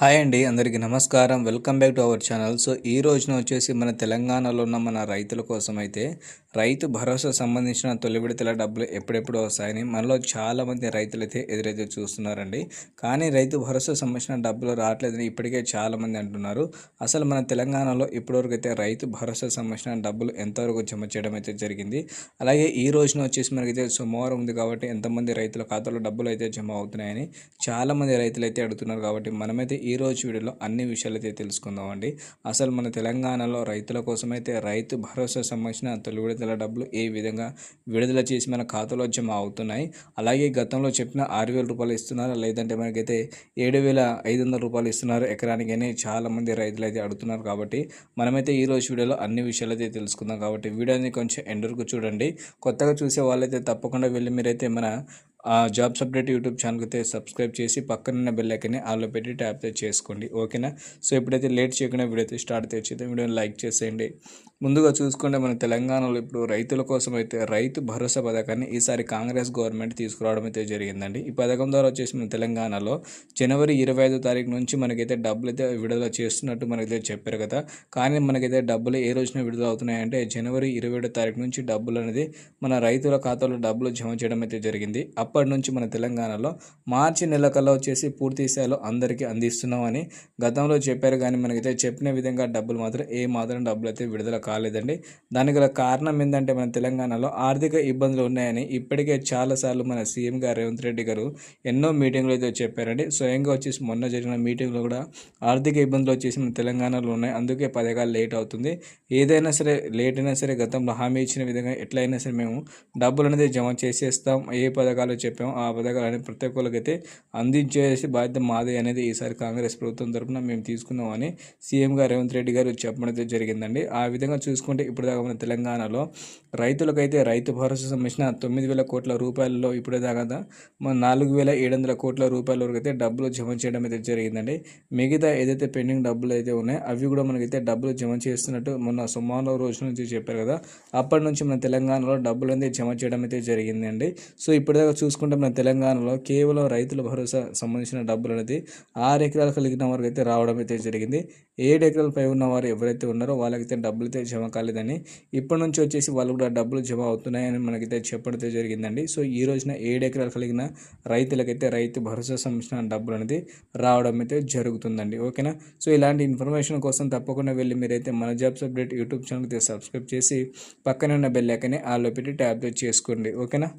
Hi అండి అందరికీ నమస్కారం. Welcome back to our channel. So ఈ రోజున వచ్చేసి మన తెలంగాణలో ఉన్న మన రైతుల కోసం అయితే రైతు భరోసా సంబంధించిన తొలి విడతల డబ్బులు ఎప్పుడెప్పుడు వస్తాయని మనలో చాలామంది రైతులైతే ఎదురైతే చూస్తున్నారండి. కానీ రైతు భరోసా సంబంధించిన డబ్బులు రావట్లేదని ఇప్పటికే చాలామంది అంటున్నారు. అసలు మన తెలంగాణలో ఇప్పటివరకు అయితే రైతు భరోసా సంబంధించిన డబ్బులు ఎంతవరకు జమ చేయడం అయితే జరిగింది? అలాగే ఈ రోజున వచ్చేసి మనకైతే సోమవారం ఉంది కాబట్టి ఎంతమంది రైతుల ఖాతాలో డబ్బులు అయితే జమ అవుతున్నాయని చాలామంది రైతులు అయితే అడుగుతున్నారు కాబట్టి మనమైతే ఈ రోజు వీడియోలో అన్ని విషయాలు అయితే తెలుసుకుందామండి. అసలు మన తెలంగాణలో రైతుల కోసం అయితే రైతు భరోసా సంబంధించిన తొలి విడుదల డబ్బులు ఏ విధంగా విడుదల చేసి మన ఖాతాలో జమ అవుతున్నాయి? అలాగే గతంలో చెప్పిన ఆరు వేల రూపాయలు ఇస్తున్నారా? లేదంటే మనకైతే ఏడు వేల ఐదు వందల రూపాయలు ఇస్తున్నారు? ఎకరానికి అని చాలామంది రైతులు అయితే అడుగుతున్నారు కాబట్టి మనమైతే ఈ రోజు వీడియోలో అన్ని విషయాలు అయితే తెలుసుకుందాం కాబట్టి వీడియోని కొంచెం ఎండర్కు చూడండి. కొత్తగా చూసే వాళ్ళైతే తప్పకుండా వెళ్ళి మీరైతే మన జాబ్స్ అప్డేట్ యూట్యూబ్ ఛానల్కి అయితే సబ్స్క్రైబ్ చేసి పక్కనున్న బెల్ ఐకన్ని ఆలో పెట్టి ట్యాప్ అయితే చేసుకోండి. ఓకేనా? సో ఎప్పుడైతే లేట్ చేయకుండా వీడియో అయితే స్టార్ట్ తెచ్చితే వీడియోని లైక్ చేసేయండి. ముందుగా చూసుకుంటే మన తెలంగాణలో ఇప్పుడు రైతుల కోసం అయితే రైతు భరోసా పథకాన్ని ఈసారి కాంగ్రెస్ గవర్నమెంట్ తీసుకురావడం అయితే జరిగిందండి. ఈ పథకం ద్వారా వచ్చేసి మన తెలంగాణలో జనవరి ఇరవై ఐదో తారీఖు నుంచి మనకైతే డబ్బులు అయితే విడుదల చేస్తున్నట్టు మనకైతే చెప్పారు కదా. కానీ మనకైతే డబ్బులు ఏ రోజున విడుదల అవుతున్నాయంటే జనవరి ఇరవై ఏడో తారీఖు నుంచి డబ్బులు అనేది మన రైతుల ఖాతాలో డబ్బులు జమ చేయడం అయితే జరిగింది. అప్పటి నుంచి మన తెలంగాణలో మార్చి నెల కల్లా వచ్చేసి పూర్తి స్థాయిలో అందరికీ అందిస్తున్నామని గతంలో చెప్పారు. కానీ మనకైతే చెప్పిన విధంగా డబ్బులు మాత్రం ఏ మాత్రం డబ్బులు అయితే విడుదల కాలేదండి. దానికి గల కారణం ఏంటంటే మన తెలంగాణలో ఆర్థిక ఇబ్బందులు ఉన్నాయని ఇప్పటికే చాలాసార్లు మన సీఎం గారు రేవంత్ రెడ్డి గారు ఎన్నో మీటింగ్లు అయితే చెప్పారండి. స్వయంగా వచ్చేసి మొన్న జరిగిన మీటింగ్లో కూడా ఆర్థిక ఇబ్బందులు వచ్చేసి మన తెలంగాణలో ఉన్నాయి. అందుకే పథకాలు లేట్ అవుతుంది. ఏదైనా సరే లేట్ అయినా సరే గతంలో హామీ ఇచ్చిన విధంగా ఎట్లయినా సరే మేము డబ్బులు అనేది జమ చేసేస్తాం. ఏ పథకాలు చెప్పాము. ఆ పథకాలు అనేది ప్రతి ఒక్కరికైతే అందించేసి బాధ్యత మాదే అనేది ఈసారి కాంగ్రెస్ ప్రభుత్వం తరఫున మేము తీసుకున్నామని సీఎం గారు రేవంత్ రెడ్డి గారు చెప్పడం అయితే జరిగిందండి. ఆ విధంగా చూసుకుంటే ఇప్పటిదాకా మన తెలంగాణలో రైతులకైతే రైతు భరోసా సంబంధించిన తొమ్మిది వేల కోట్ల రూపాయలలో ఇప్పటిదాకా మన నాలుగు వేల ఏడు వందల కోట్ల రూపాయల వరకు అయితే డబ్బులు జమ చేయడం అయితే జరిగిందండి. మిగతా ఏదైతే పెండింగ్ డబ్బులు అయితే ఉన్నాయో అవి కూడా మనకైతే డబ్బులు జమ చేస్తున్నట్టు మొన్న సోమవారం రోజు నుంచి చెప్పారు కదా. అప్పటి నుంచి మన తెలంగాణలో డబ్బులు అనేది జమ చేయడం అయితే జరిగిందండి. సో ఇప్పటిదాకా చూసుకుంటే మన తెలంగాణలో కేవలం రైతుల భరోసా సంబంధించిన డబ్బులు అనేది ఆరు ఎకరాలు కలిగిన వారికి అయితే రావడం అయితే జరిగింది. ఏడు ఎకరాల పై ఉన్న వారు ఎవరైతే ఉన్నారో వాళ్ళకైతే డబ్బులు అయితే జమ కాలేదని ఇప్పటి నుంచి వచ్చేసి వాళ్ళు కూడా డబ్బులు జమ అవుతున్నాయని మనకైతే చెప్పడం జరిగిందండి. సో ఈ రోజున ఏడు ఎకరాలు కలిగిన రైతులకైతే రైతు భరోసా సంబంధించిన డబ్బులు అనేది రావడం అయితే జరుగుతుందండి. ఓకేనా? సో ఇలాంటి ఇన్ఫర్మేషన్ కోసం తప్పకుండా వెళ్ళి మీరైతే మన జాబ్స్ అప్డేట్ యూట్యూబ్ ఛానల్ అయితే సబ్స్క్రైబ్ చేసి పక్కనే ఉన్న బెల్ ఐకనే ఆలో పెట్టి ట్యాప్ చేసుకోండి. ఓకేనా?